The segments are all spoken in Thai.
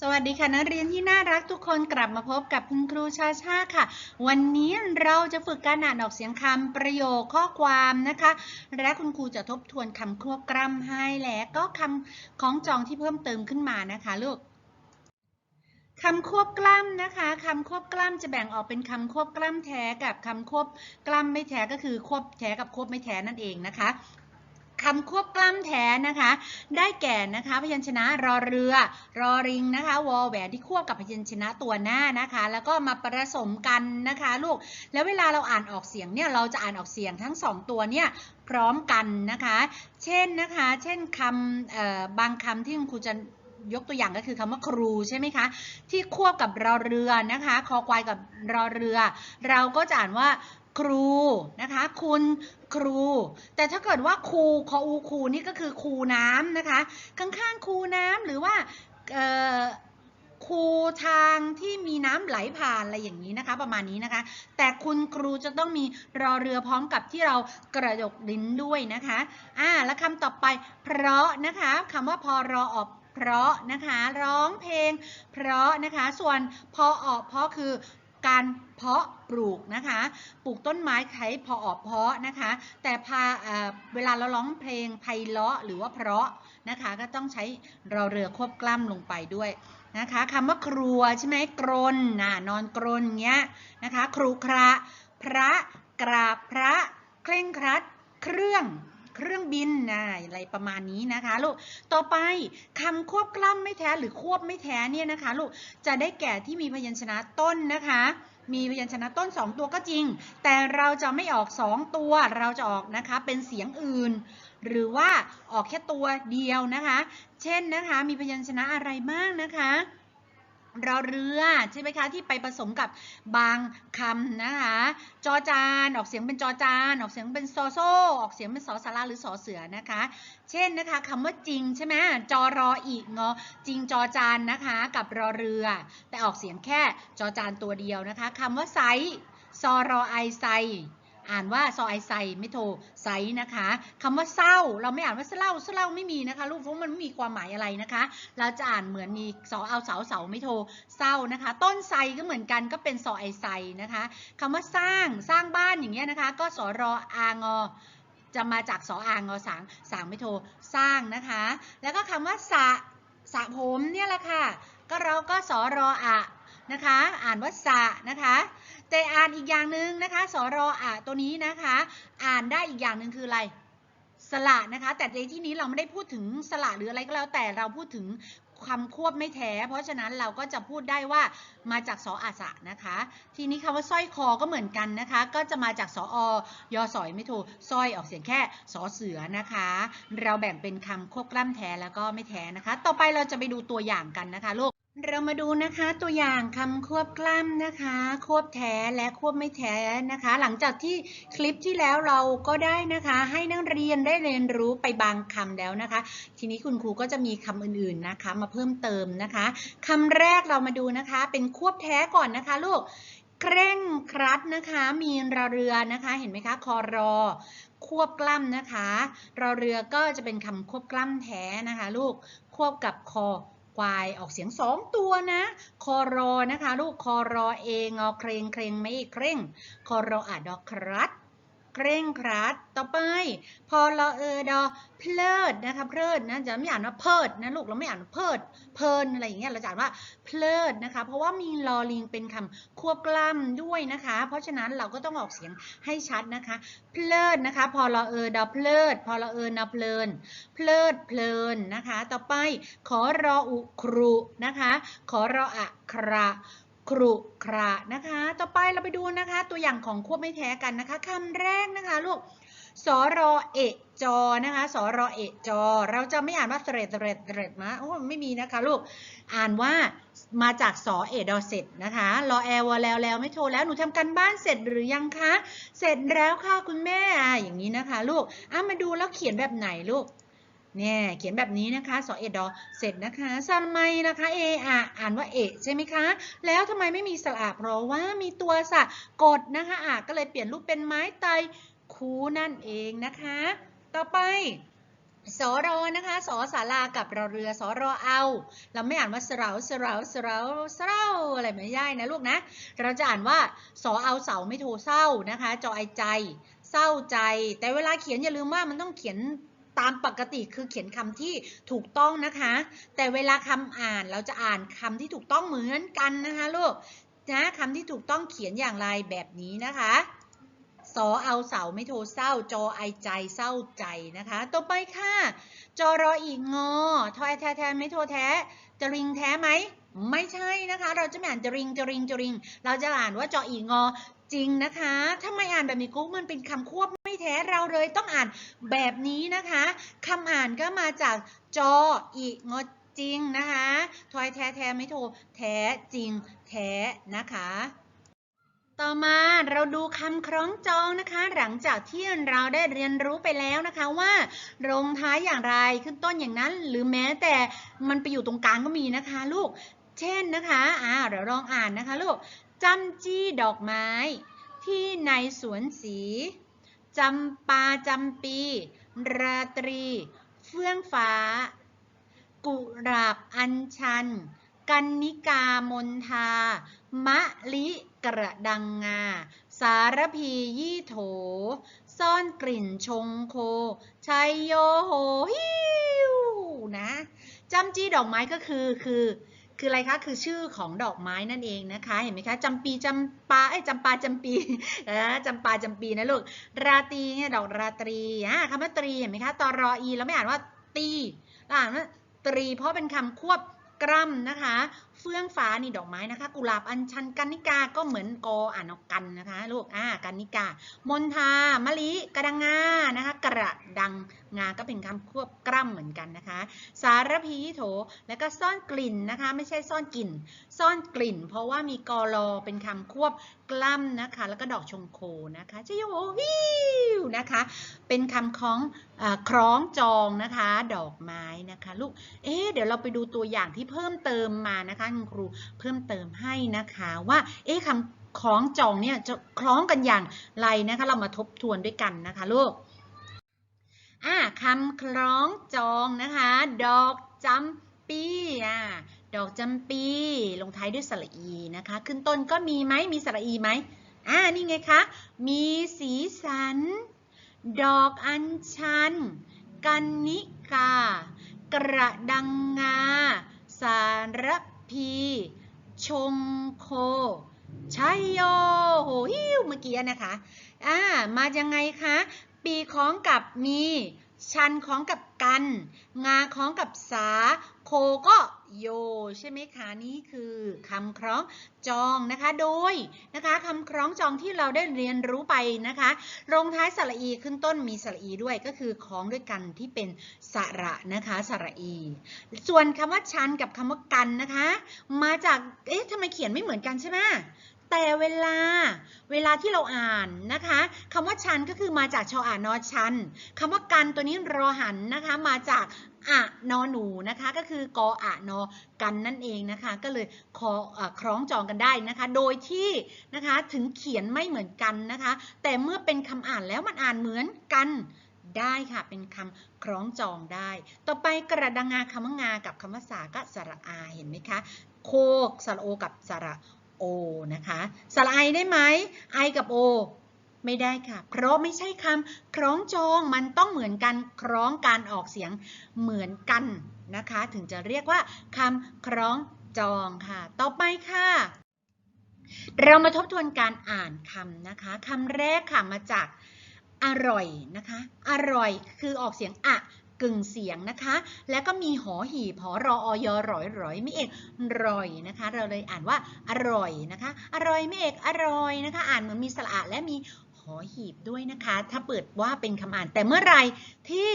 สวัสดีค่ะนักเรียนที่น่ารักทุกคนกลับมาพบกับคุณครูชาชาค่ะ วันนี้เราจะฝึกการอ่านออกเสียงคำประโยคข้อความนะคะ และคุณครูจะทบทวนคำควบกล้ำให้และก็คำของจองที่เพิ่มเติมขึ้นมานะคะลูกคำควบกล้ำนะคะคำควบกล้ำจะแบ่งออกเป็นคำควบกล้ำแท้กับคำควบกล้ำไม่แท้ก็คือควบแท้กับควบไม่แท้นั่นเองนะคะ คำควบกล้ำแท้นะคะ ได้แก่นะคะ พยัญชนะรอเรือ รอริงนะคะวอแหวนที่ควบกับพยัญชนะตัวหน้านะคะ แล้วก็มาผสมกันนะคะลูก แล้วเวลาเราอ่านออกเสียงเนี่ยเราจะอ่านออกเสียงทั้งสองตัวเนี่ยพร้อมกันนะคะ เช่นนะคะ เช่นคำบางคำที่คุณครูจะยกตัวอย่างก็คือคำว่าครูใช่ไหมคะ ที่ควบกับรอเรือนะคะ คอควายกับรอเรือ เราก็จะอ่านว่า ครูนะคะ คุณครู แต่ถ้าเกิดว่าครูคออูครูนี่ก็คือครูน้ำนะคะ ข้างๆคูน้ำหรือว่าคูทางที่มีน้ำไหลผ่านอะไรอย่างนี้นะคะ ประมาณนี้นะคะ แต่คุณครูจะต้องมีรอเรือพร้อมกับที่เรากระดกลิ้นด้วยนะคะอ่าแล้วคำต่อไป เพราะนะคะคำว่าพอรอออกเพราะนะคะ ร้องเพลง เพราะนะคะ ส่วนพอออกเพราะคือ การเพาะปลูกนะคะ ปลูกต้นไม้ใช้พอออกเพาะนะคะ แต่พาเวลาเราร้องเพลงไพเราะหรือว่าเพราะนะคะ ก็ต้องใช้รอเรือควบกล้ำลงไปด้วยนะคะคำว่าครัวใช่ไหมกรนนะนอนกรนเงี้ยนะคะ ครูคระ พระกราบพระ เคร่งครัด เครื่อง เครื่องบินนะอะไรประมาณนี้นะคะลูก ต่อไปคำควบกล้ำไม่แท้หรือควบไม่แท้เนี่ยนะคะลูก จะได้แก่ที่มีพยัญชนะต้นนะคะ มีพยัญชนะต้น 2 ตัวก็จริง แต่เราจะไม่ออก 2 ตัว เราจะออกนะคะเป็นเสียงอื่น หรือว่าออกแค่ตัวเดียวนะคะ เช่นนะคะ มีพยัญชนะอะไรบ้างนะคะ รอเรือใช่ไหมคะที่ไปผสมกับบางคำนะคะจอจานออกเสียงเป็นจอจานออกเสียงเป็นโซโซออกเสียงเป็นสอสาราหรือสอเสือนะคะ เช่นนะคะคำว่าจริงใช่ไหมจอรออีกงอจริงจอจานนะคะกับรอเรือ แต่ออกเสียงแค่จอจานตัวเดียวนะคะคำว่าไซซอรอไอไซ อ่านว่าซอไอไซไม่โทไซนะคะคำว่าเศร้า เราไม่อ่านว่าเศร้าเศร้าไม่มีนะคะลูกเพราะมันไม่มีความหมายอะไรนะคะ เราจะอ่านเหมือนมีสอเอาเสาเสาไม่โทเศร้านะคะ ต้นไซก็เหมือนกันก็เป็นซอไอไซนะคะคำว่าสร้างสร้างบ้านอย่างเงี้ยนะคะ ก็สอรออางอจะมาจากสออางอสางสางไม่โทสร้างนะคะ แล้วก็คำว่าสะสะผมเนี่ยแหละค่ะ ก็เราก็สอรออะ นะคะ อ่านว่าสะนะคะ แต่อ่านอีกอย่างหนึ่งนะคะสรออะตัวนี้นะคะ อ่านได้อีกอย่างหนึ่งคืออะไรสระนะคะ แต่ในที่นี้เราไม่ได้พูดถึงสระหรืออะไรก็แล้ว แต่เราพูดถึงคำควบไม่แท้ เพราะฉะนั้นเราก็จะพูดได้ว่ามาจากสออาสะนะคะ ทีนี้คำว่าสร้อยคอก็เหมือนกันนะคะ ก็จะมาจากสออยอสอยไม่ถูกสร้อยออกเสียงแค่สอเสือนะคะ เราแบ่งเป็นคำควบกล้ำแท้แล้วก็ไม่แท้นะคะ ต่อไปเราจะไปดูตัวอย่างกันนะคะลูก เรามาดูนะคะตัวอย่างคำควบกล้ำนะคะ ควบแท้และควบไม่แท้นะคะ หลังจากที่คลิปที่แล้วเราก็ได้นะคะ ให้นักเรียนได้เรียนรู้ไปบางคำแล้วนะคะ ทีนี้คุณครูก็จะมีคำอื่นๆนะคะ มาเพิ่มเติมนะคะคำแรกเรามาดูนะคะ เป็นควบแท้ก่อนนะคะลูกเคร่งครัดนะคะ มีรอเรือนะคะ เห็นไหมคะคอรอ ควบกล้ำนะคะรอเรือก็จะเป็นคำควบกล้ำแท้นะคะ ลูกควบกับคอ ควายออกเสียงสองตัวนะ คอรอนะคะ ลูกคอรอเองอเครงเครงไม่เคร่ง คอรออาดอกครัด เคร่งครัด ต่อไป พอเราเออดอเพลิดนะคะเพลิดนะจะไม่อ่านว่าเพิดนะลูกเราไม่อ่านเพิดเพลินอะไรอย่างเงี้ยเราจะอ่านว่าเพลิดนะคะเพราะว่ามีลอลิงเป็นคำควบกล้ำด้วยนะคะ เพราะฉะนั้นเราก็ต้องออกเสียงให้ชัดนะคะ เพลิดนะคะ พอเราเออดอเพลิด พอเราเออนอเพลิน เพลิดเพลินนะคะ ต่อไปขอรออุครุนะคะ ขอรออะครา ครุคระนะคะ ต่อไปเราไปดูนะคะ ตัวอย่างของควบไม่แท้กันนะคะคำแรกนะคะลูกสรอเอจอนะคะสรอเอจอ เราจะไม่อ่านว่าเสรดเสรดเสรดมาโอ้ไม่มีนะคะลูก อ่านว่ามาจากสอเอดอเสร็จนะคะรอแอลวแล้วแล้วไม่โทรแล้วหนูทำกันบ้านเสร็จหรือยังคะ เสร็จแล้วค่ะคุณแม่อะอย่างนี้นะคะ ลูกอะมาดูแล้วเขียนแบบไหนลูก เนี่ยเขียนแบบนี้นะคะสอเอ็ดดอเสร็จนะคะซันไมนะคะเออะอ่านว่าเอใช่ไหมคะ แล้วทำไมไม่มีสระเพราะว่ามีตัวสะกดนะคะอะก็เลยเปลี่ยนรูปเป็นไม้ไตคูนั่นเองนะคะ ต่อไปสอรอนะคะสอสารากับรอเรือสอรอเอา เราไม่อ่านว่าสเราสเราสเราสเราอะไรไม่ได้นะลูกนะ เราจะอ่านว่าสอเอาเสาไม่โทเศร้านะคะ จอไอใจ เศร้าใจ แต่เวลาเขียนอย่าลืมว่ามันต้องเขียน ตามปกติคือเขียนคำที่ถูกต้องนะคะ แต่เวลาคำอ่านเราจะอ่านคำที่ถูกต้องเหมือนกันนะคะลูกนะคำที่ถูกต้องเขียนอย่างไรแบบนี้นะคะสอเอาเสาไม่โทเศร้า จอไอใจเศร้าใจนะคะต่อไปค่ะ จอรออีกงอทอยแท้แท้ไม่โทแท้ จะริงแท้ไหม ไม่ใช่นะคะ เราจะไม่อ่านจริงจริงจริง เราจะอ่านว่าจออีงอจริงนะคะถ้าไม่อ่านแบบนี้กุ๊กมันเป็นคำควบไม่แท้เราเลยต้องอ่านแบบนี้นะคะคำอ่านก็มาจากจออีงอจริงนะคะทอยแท้แท้ไม่โทแท้จริงแท้นะคะต่อมาเราดูคำคล้องจองนะคะ หลังจากที่เราได้เรียนรู้ไปแล้วนะคะว่าลงท้ายอย่างไรขึ้นต้นอย่างนั้น หรือแม้แต่มันไปอยู่ตรงกลางก็มีนะคะ ลูก เช่นนะคะอ่าเดี๋ยวลองอ่านนะคะลูกจำจี้ดอกไม้ ที่ในสวนสีจำปาจำปี ราตรี เฟื่องฟ้า กุหลาบอัญชัน กันนิกามนทา มะลิกระดังงา สารพียี่โถ ซ่อนกลิ่นชงโค ชัยโยโหฮิวนะจำจี้ดอกไม้ก็คือคือ คืออะไรคะคือชื่อของดอกไม้นั่นเองนะคะ เห็นไหมคะจำปีจำปาไอ้จำปาจำปีเออจำปาจำปีนะลูกราตรีเนี่ยดอกราตรีอะคำว่าตรีเห็นไหมคะตอรออีเราไม่อ่านว่าตีเราอ่านว่าตรีเพราะเป็นคำควบกล้ำนะคะเฟื่องฟ้านี่ดอกไม้นะคะ กุหลาบอัญชันกันนิกาก็เหมือนกออ่านออกกันนะคะลูกอ่ากันนิกามนทามะลิกระดังงานะคะกระดังงาก็เป็นคำควบกล้ำเหมือนกันนะคะ สารพีโถแล้วก็ซ่อนกลิ่นนะคะ ไม่ใช่ซ่อนกลิ่น ซ่อนกลิ่น เพราะว่ามีกอรอเป็นคำควบกล้ำนะคะ แล้วก็ดอกชงโคนะคะชโยวิวนะคะ เป็นคำคล้องอคล้องจองนะคะ ดอกไม้นะคะ ลูกเอ๊ะเดี๋ยวเราไปดูตัวอย่างที่เพิ่มเติมมานะคะคุณครูเพิ่มเติมให้นะคะว่าเอ๊ะคำคล้องจองเนี่ยจะคล้องกันอย่างไรนะคะเรามาทบทวนด้วยกันนะคะลูกอ่าคำคล้องจองนะคะ ดอกจำปีอ่าดอกจำปีลงท้ายด้วยสระอีนะคะ ขึ้นต้นก็มีไหมมีสระอีไหมอ่านี่ไงคะ มีสีสัน ดอกอัญชัน กันนิกากระดังงา สาร พี ชงโค ชัยโย โหฮิวเมื่อกี้นะคะ อ่า มายังไงคะ ปีของกับมี ชันของกับกัน งาของกับสา โคก็ โย ใช่ไหมคะนี่คือคำคล้องจองนะคะ โดยนะคะคำคล้องจองที่เราได้เรียนรู้ไปนะคะลงท้ายสระอีขึ้นต้นมีสระอีด้วยก็คือคล้องด้วยกันที่เป็นสระนะคะสระอี ส่วนคำว่าชันกับคำว่ากันนะคะ มาจากเอ๊ะทำไมเขียนไม่เหมือนกันใช่ไหม แต่เวลา เวลาที่เราอ่านนะคะคำว่าชันก็คือมาจากชออ่านนอชันคำว่ากันตัวนี้รอหันนะคะมาจากอะนอหนูนะคะก็คือกออะนอกันนั่นเองนะคะก็เลยคอคล้องจองกันได้นะคะ โดยที่นะคะถึงเขียนไม่เหมือนกันนะคะ แต่เมื่อเป็นคำอ่านแล้วมันอ่านเหมือนกันได้ค่ะเป็นคำคล้องจองได้ ต่อไปกระดังงาคำว่างากับคำว่าสาก็สระอาเห็นไหมคะ โคกสระโอกับสระ โอนะคะสระไอได้ไหมไอกับโอไม่ได้ค่ะ เพราะไม่ใช่คำคล้องจองมันต้องเหมือนกันคล้องการออกเสียงเหมือนกันนะคะ ถึงจะเรียกว่าคำคล้องจองค่ะ ต่อไปค่ะ เรามาทบทวนการอ่านคำนะคะคำแรกค่ะมาจากอร่อยนะคะ อร่อยคือออกเสียงอะ กึ่งเสียงนะคะ แล้วก็มีหอหีบหอรออยร่อยร่อยไม่เอกร่อยนะคะ เราเลยอ่านว่าอร่อยนะคะ อร่อยไม่เอกอร่อยนะคะ อ่านเหมือนมีสระอะและมี หอหีบด้วยนะคะ ถ้าเปิดว่าเป็นคำอ่าน แต่เมื่อไรที่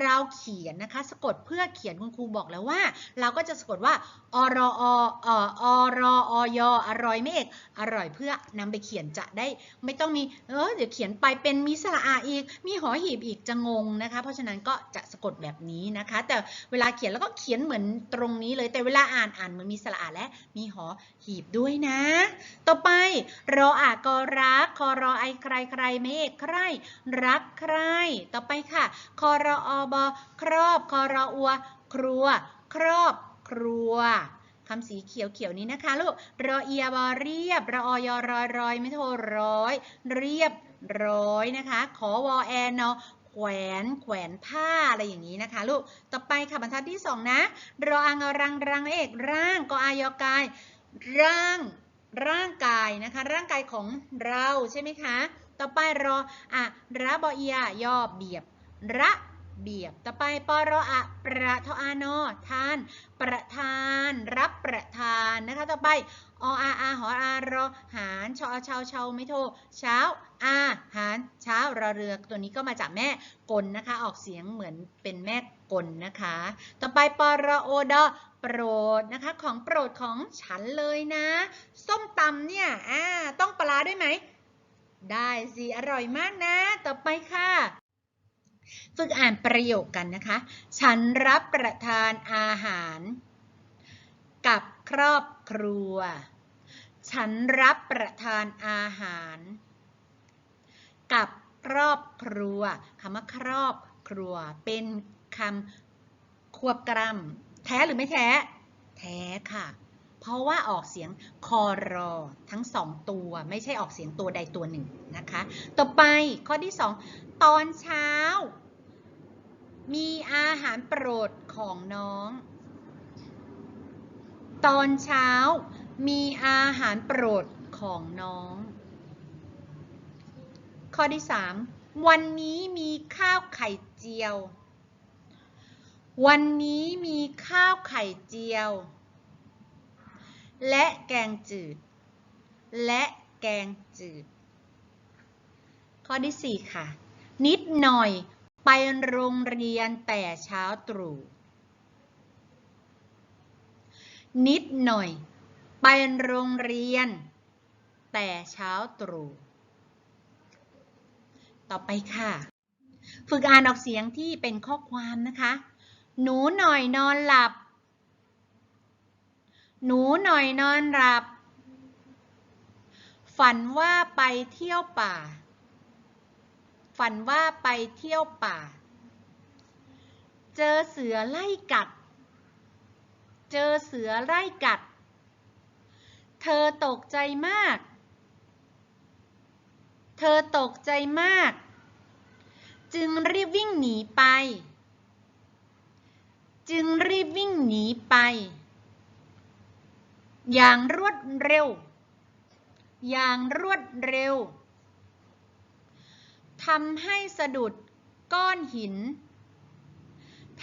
เราเขียนนะคะ สะกดเพื่อเขียนคุณครูบอกแล้วว่า เราก็จะสะกดว่าอรออออรออยอร่อยไม่เอกอร่อยเพื่อนำไปเขียนจะได้ ไม่ต้องมีเออเดี๋ยวเขียนไปเป็นมีสระอาอีก มีหอหีบอีกจะงงนะคะ เพราะฉะนั้นก็จะสะกดแบบนี้นะคะ แต่เวลาเขียนแล้วก็เขียนเหมือนตรงนี้เลยแต่เวลาอ่านอ่านเหมือนมีสระอาและมีหอหีบด้วยนะ ต่อไปรออากอรักคอรอไอใครใครไม่เอกใครรักใคร ต่อไปค่ะ คอรอบอครอบ คอรออัว ครัว ครอบ ครัวคำสีเขียวเขียวๆนี้นะคะลูก รอเอียบอเรียบ รออยอรอยรอยไม่โทรร้อย เรียบร้อยนะคะ ขอวอแอนนอแขวนแขวนผ้าอะไรอย่างนี้นะคะ ลูก ต่อไปค่ะบรรทัดที่สองนะ รออังรังรังเอกร่างกออายอกาย ร่างร่างกายนะคะ ร่างกายของเราใช่ไหมคะ ต่อไปรออะระบอเอียย่อเบียบ ระเบียบ ต่อไปปรออะประทอานอทาน ประทาน รับประทานนะคะ ต่อไปออาอาหออารอหารชอเชาเชาไม่โทเช้า อาหารเช้ารอเรือตัวนี้ก็มาจากแม่กลนะคะ ออกเสียงเหมือนเป็นแม่กลนะคะ ต่อไปปรโอดอโปรดนะคะของโปรดของฉันเลยนะ ส้มตำเนี่ยอ่าต้องปลาด้วยไหม ได้สิอร่อยมากนะ ต่อไปค่ะ ฝึกอ่านประโยคกันนะคะ ฉันรับประทานอาหาร กับครอบครัว ฉันรับประทานอาหาร กับครอบครัวคำว่าครอบครัว เป็นคำควบกรำแท้หรือไม่แท้ แท้ค่ะ เพราะว่าออกเสียงคอรอทั้งสองตัว ไม่ใช่ออกเสียงตัวใดตัวหนึ่งนะคะ ต่อไปข้อที่สองตอนเช้า มีอาหารโปรดของน้อง ตอนเช้า มีอาหารโปรดของน้อง ข้อที่สามวันนี้มีข้าวไข่เจียว วันนี้มีข้าวไข่เจียว และแกงจืด และแกงจืด ข้อที่ 4 ค่ะ นิดหน่อยไปโรงเรียนแต่เช้าตรู่นิดหน่อย ไปโรงเรียน แต่เช้าตรู่ต่อไปค่ะ ฝึกอ่านออกเสียงที่เป็นข้อความนะคะ หนูหน่อยนอนหลับ หนูหน่อยนอนหลับ ฝันว่าไปเที่ยวป่า ฝันว่าไปเที่ยวป่า เจอเสือไล่กัด เจอเสือไล่กัด เธอตกใจมาก เธอตกใจมาก จึงรีบวิ่งหนีไป จึงรีบวิ่งหนีไป อย่างรวดเร็ว อย่างรวดเร็วทำให้สะดุดก้อนหิน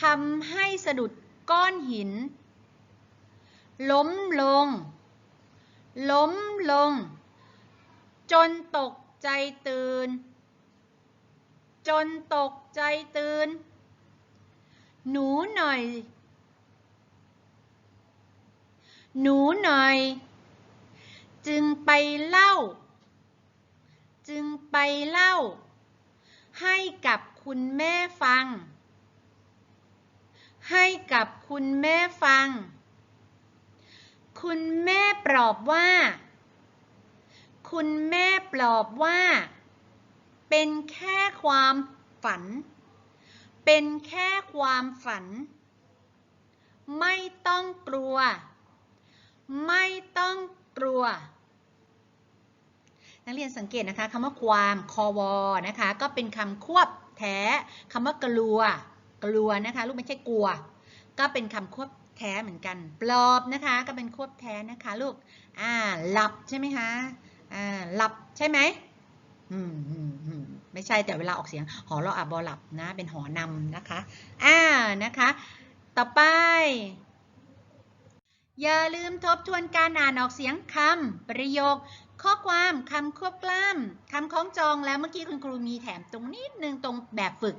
ทำให้สะดุดก้อนหิน ล้มลง ล้มลง จนตกใจตื่น จนตกใจตื่น หนูหน่อย หนูหน่อย จึงไปเล่า จึงไปเล่า ให้กับคุณแม่ฟัง ให้กับคุณแม่ฟัง คุณแม่ปลอบว่า คุณแม่ปลอบว่า เป็นแค่ความฝัน เป็นแค่ความฝัน ไม่ต้องกลัว ไม่ต้องกลัว นักเรียนสังเกตนะคะคำว่าความคอวอนะคะ ก็เป็นคำควบแท้คำว่ากลัว กลัวนะคะ ลูกไม่ใช่กลัว ก็เป็นคำควบแท้เหมือนกัน ปลอบนะคะ ก็เป็นควบแท้นะคะลูก อ่า หลับใช่ไหมคะ อ่า หลับใช่ไหมอืมอืมอืมไม่ใช่แต่เวลาออกเสียง หอเราอะบอหลับนะ เป็นหอนำนะคะ อ่า นะคะ ต่อไป อย่าลืมทบทวนการอ่านออกเสียงคำประโยค ข้อความคำควบกล้ำคำคล้องจองแล้วเมื่อกี้คุณครูมีแถมตรงนิดนึงตรงแบบฝึก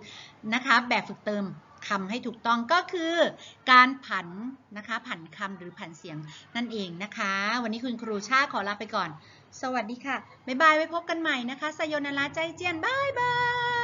นะคะ แบบฝึกเติมคำให้ถูกต้องก็คือ การผันนะคะ ผันคำหรือผันเสียงนั่นเองนะคะ วันนี้คุณครูชาขอลาไปก่อน สวัสดีค่ะ บ๊ายบายไว้พบกันใหม่นะคะสยนาราใจเจียนบายบาย